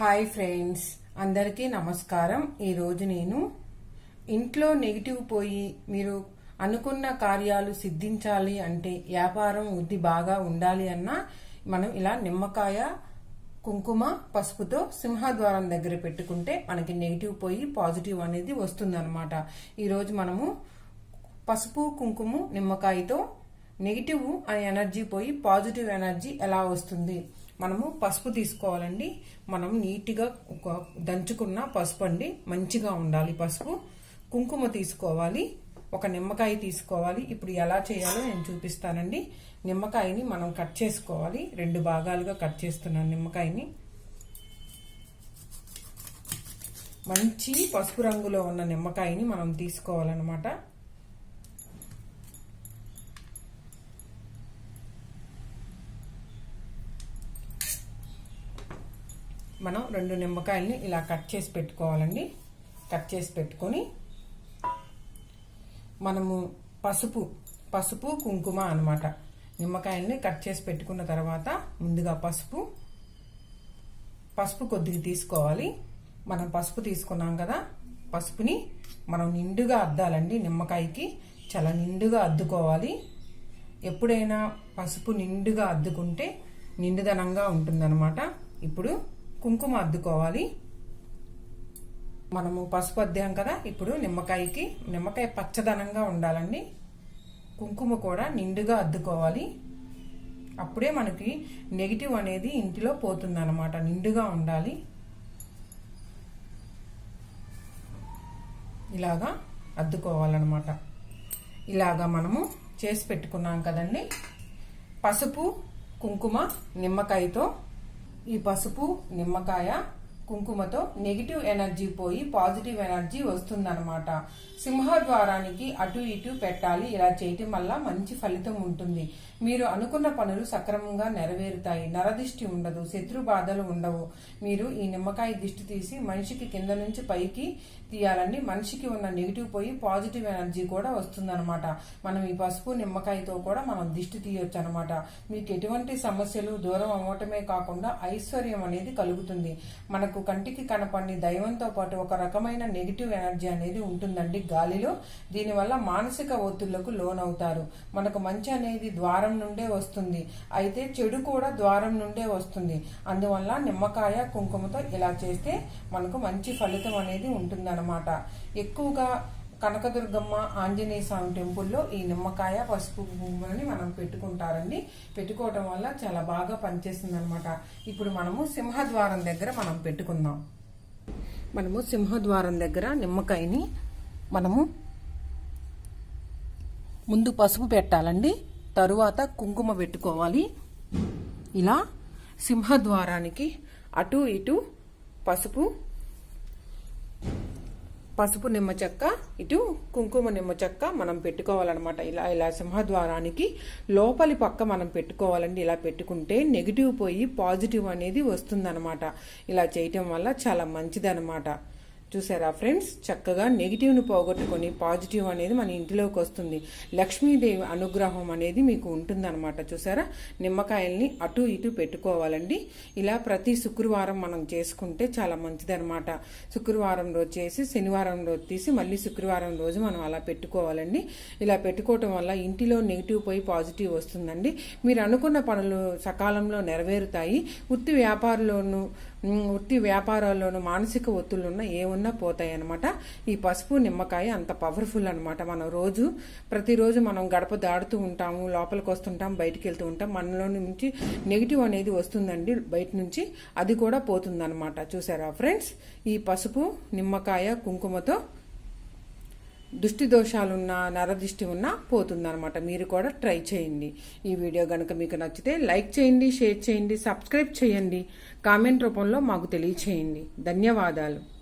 Hi friends అందరికీ నమస్కారం. ఈరోజు నేను ఇంట్లో నెగిటివ్ పోయి మీరు అనుకున్న కార్యాలు సిద్ధించాలి అంటే వ్యాపారం వృద్ధి బాగా ఉండాలి అన్నా మనం ఇలా నిమ్మకాయ కుంకుమ పసుపుతో సింహద్వారం దగ్గర పెట్టుకుంటే మనకి నెగిటివ్ పోయి పాజిటివ్ అనేది వస్తుందన్నమాట. ఈరోజు మనము పసుపు కుంకుమ నిమ్మకాయతో నెగిటివ్ అనే ఎనర్జీ పోయి పాజిటివ్ ఎనర్జీ ఎలా వస్తుంది? మనము పసుపు తీసుకోవాలండి. మనం నీట్గా ఒక దంచుకున్న పసుపు అండి. మంచిగా ఉండాలి పసుపు. కుంకుమ తీసుకోవాలి. ఒక నిమ్మకాయ తీసుకోవాలి. ఇప్పుడు ఎలా చేయాలో నేను చూపిస్తానండి. నిమ్మకాయని మనం కట్ చేసుకోవాలి. రెండు భాగాలుగా కట్ చేస్తున్నాను నిమ్మకాయని. మంచి పసుపు రంగులో ఉన్న నిమ్మకాయని మనం తీసుకోవాలన్నమాట. మనం రెండు నిమ్మకాయల్ని ఇలా కట్ చేసి పెట్టుకోవాలండి. కట్ చేసి పెట్టుకొని మనము పసుపు పసుపు కుంకుమ అనమాట నిమ్మకాయల్ని కట్ చేసి పెట్టుకున్న తర్వాత ముందుగా పసుపు పసుపు కొద్దిగా తీసుకోవాలి. మనం పసుపు తీసుకున్నాం కదా పసుపుని మనం నిండుగా అద్దాలండి నిమ్మకాయకి. చాలా నిండుగా అద్దుకోవాలి. ఎప్పుడైనా పసుపు నిండుగా అద్దుకుంటే నిండుదనంగా ఉంటుందన్నమాట. ఇప్పుడు కుంకుమ అద్దుకోవాలి. మనము పసుపు అద్దాం కదా ఇప్పుడు నిమ్మకాయకి. నిమ్మకాయ పచ్చదనంగా ఉండాలండి. కుంకుమ కూడా నిండుగా అద్దుకోవాలి. అప్పుడే మనకి నెగిటివ్ అనేది ఇంటిలో పోతుందన్నమాట నిండుగా ఉండాలి. ఇలాగా అద్దుకోవాలన్నమాట. ఇలాగా మనము చేసి పెట్టుకున్నాం కదండి. పసుపు కుంకుమ నిమ్మకాయతో ఈ పసుపు నిమ్మకాయ కుంకుమతో నెగిటివ్ ఎనర్జీ పోయి పాజిటివ్ ఎనర్జీ వస్తుందన్నమాట. సింహద్వారానికి అటు ఇటు పెట్టాలి ఇలా చేయటం వల్ల మంచి ఫలితం ఉంటుంది. మీరు అనుకున్న పనులు సక్రమంగా నెరవేరుతాయి. నరదిష్టి ఉండదు శత్రు బాధలు ఉండవు. మీరు ఈ నిమ్మకాయ దిష్టి తీసి మనిషికి కింద నుంచి పైకి తీయాలండి. మనిషికి ఉన్న నెగిటివ్ పోయి పాజిటివ్ ఎనర్జీ కూడా వస్తుందన్నమాట. మనం ఈ పసుపు నిమ్మకాయతో కూడా మనం దిష్టి తీయొచ్చు అనమాట మీకు ఎటువంటి సమస్యలు దూరం అవ్వటమే కాకుండా ఐశ్వర్యం అనేది కలుగుతుంది. మనకు కంటికి కనపడని దైవంతో పాటు ఒక రకమైన నెగిటివ్ ఎనర్జీ అనేది ఉంటుందండి గాలిలో. దీనివల్ల మానసిక ఒత్తిళ్ళకు లోనవుతారు. మనకు మంచి అనేది ద్వారం నుండే వస్తుంది. అయితే చెడు కూడా ద్వారం నుండే వస్తుంది. అందువల్ల నిమ్మకాయ కుంకుమతో ఇలా చేస్తే మనకు మంచి ఫలితం అనేది ఉంటుందన్నమాట. ఎక్కువగా కనకదుర్గమ్మ ఆంజనేయ స్వామి టెంపుల్లో ఈ నిమ్మకాయ పసుపు భూములని మనం పెట్టుకుంటారండి. పెట్టుకోవటం వల్ల చాలా బాగా పనిచేస్తుంది అనమాట ఇప్పుడు మనము సింహద్వారం దగ్గర మనం పెట్టుకుందాం. మనము సింహద్వారం దగ్గర నిమ్మకాయని మనము ముందు పసుపు పెట్టాలండి. తరువాత కుంకుమ పెట్టుకోవాలి. ఇలా సింహద్వారానికి అటు ఇటు పసుపు పసుపు నిమ్మ చెక్క ఇటు కుంకుమ నిమ్మ చెక్క మనం పెట్టుకోవాలన్నమాట. ఇలా ఇలా సింహద్వారానికి లోపలి పక్క మనం పెట్టుకోవాలండి. ఇలా పెట్టుకుంటే నెగిటివ్ పోయి పాజిటివ్ అనేది వస్తుందన్నమాట. ఇలా చేయటం వల్ల చాలా మంచిదన్నమాట. చూసారా ఫ్రెండ్స్? చక్కగా నెగిటివ్ను పోగొట్టుకొని పాజిటివ్ అనేది మన ఇంటిలోకి వస్తుంది. లక్ష్మీదేవి అనుగ్రహం అనేది మీకు ఉంటుందన్నమాట. చూసారా? నిమ్మకాయల్ని అటు ఇటు పెట్టుకోవాలండి. ఇలా ప్రతి శుక్రవారం మనం చేసుకుంటే చాలా మంచిదన్నమాట. శుక్రవారం రోజు చేసి శనివారం రోజు తీసి మళ్ళీ శుక్రవారం రోజు మనం అలా పెట్టుకోవాలండి. ఇలా పెట్టుకోవటం వల్ల ఇంటిలో నెగిటివ్ పోయి పాజిటివ్ వస్తుందండి. మీరు అనుకున్న పనులు సకాలంలో నెరవేరుతాయి. వృత్తి వ్యాపారంలోనూ ఉట్టి వ్యాపారాల్లోనూ మానసిక ఒత్తులున్న ఏమున్నా పోతాయి అనమాట ఈ పసుపు నిమ్మకాయ అంత పవర్ఫుల్ అనమాట మనం రోజు ప్రతిరోజు మనం గడప దాడుతూ ఉంటాము లోపలికి వస్తుంటాం బయటికి వెళ్తూ ఉంటాం. మనలో నుంచి నెగిటివ్ అనేది వస్తుందండి. బయట నుంచి అది కూడా పోతుందన్నమాట. చూసారా ఫ్రెండ్స్? ఈ పసుపు నిమ్మకాయ కుంకుమతో దృష్టి దోషాలున్నా నరదృష్టి ఉన్నా పోతుందనమాట మీరు కూడా ట్రై చేయండి. ఈ వీడియో కనుక మీకు నచ్చితే లైక్ చేయండి షేర్ చేయండి సబ్స్క్రైబ్ చేయండి. కామెంట్ రూపంలో మాకు తెలియచేయండి. ధన్యవాదాలు.